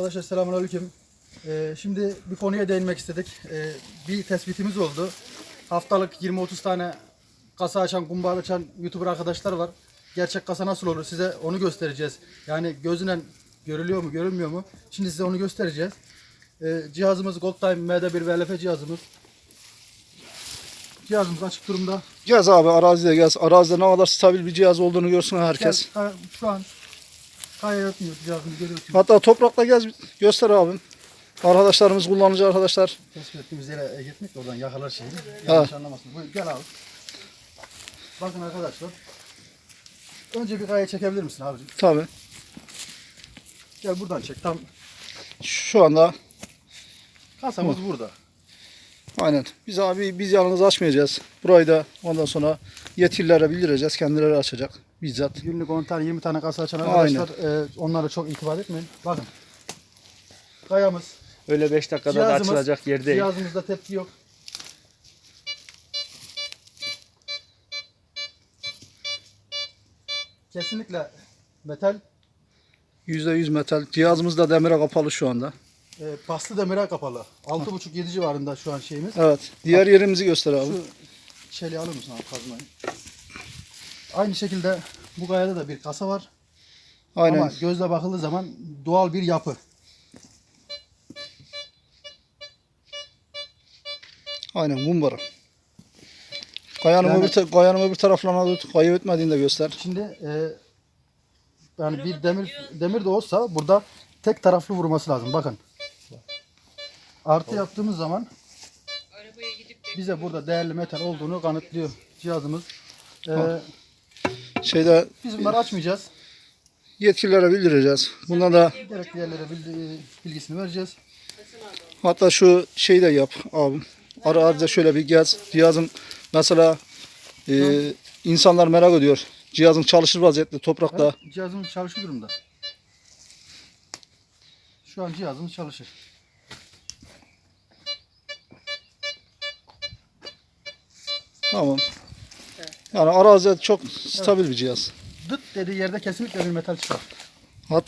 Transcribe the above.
Arkadaşlar selamünaleyküm. Ee, şimdi bir konuya değinmek istedik. Ee, bir tespitimiz oldu. Haftalık 20-30 tane kasa açan, kumbara açan YouTuber arkadaşlar var. Gerçek kasa nasıl olur size onu göstereceğiz. Yani gözüne görülüyor mu, görünmüyor mu? Şimdi size onu göstereceğiz. Ee, cihazımız Goldtime MD1 VLF cihazımız. Cihazımız açık durumda. Gez abi arazide gez. Arazide ne kadar stabil bir cihaz olduğunu görsün herkes. Gel, şu an görüyorsunuz. Hatta toprakla gez göster abim. Arkadaşlarımız kullanıcı arkadaşlar. Tespit ettiğimiz yere gitmek de oradan yakalar şeyi. Ha. Yanlış anlamasın. Buyur gel abi. Bakın arkadaşlar. Önce bir kaya çekebilir misin abicim? Tabi. Gel buradan çek. Tam Şu anda kasamız burada. aynen. Biz abi biz yalnız açmayacağız. Burayı da ondan sonra yetkililere bildireceğiz. Kendileri açacak. Bizzat. Günlük 10 tane 20 tane kasa açan arkadaşlar e, onlara çok itibar etmeyin. Bakın. Kayamız. Öyle 5 dakikada da açılacak yer değil. Cihazımızda tepki yok. Kesinlikle metal %100 metal. Cihazımız da demire kapalı şu anda. e, paslı demire kapalı. 6.5-7 civarında şu an şeyimiz. Evet. Diğer yerimizi göster abi. Şu çeliği alır mısın abi kazmayı? Aynı şekilde bu kayada da bir kasa var. Aynen. Ama gözle bakıldığı zaman doğal bir yapı. Aynen kumbara. Kayanın, Yani- öbür, kayanın öbür taraflarına tut. Kayı ötmediğini de göster. Şimdi e, yani bir demir demir de olsa burada tek taraflı vurması lazım. Bakın. Artı yaptığımız zaman bize burada değerli metal olduğunu kanıtlıyor cihazımız. E, Şeyde biz bunları açmayacağız. yetkililere bildireceğiz. Bunda da Gerekli yerlere bildi- bilgisini vereceğiz. Hatta şu şeyi de yap abim. Ara arada şöyle bir gez. Cihazın mesela e, insanlar merak ediyor. Cihazın çalışır vaziyette toprakta. Evet, cihazımız çalışır durumda. Şu an cihazımız çalışır. Tamam. Yani arazide çok stabil bir cihaz. Dıt dediği yerde kesinlikle bir metal çıkar.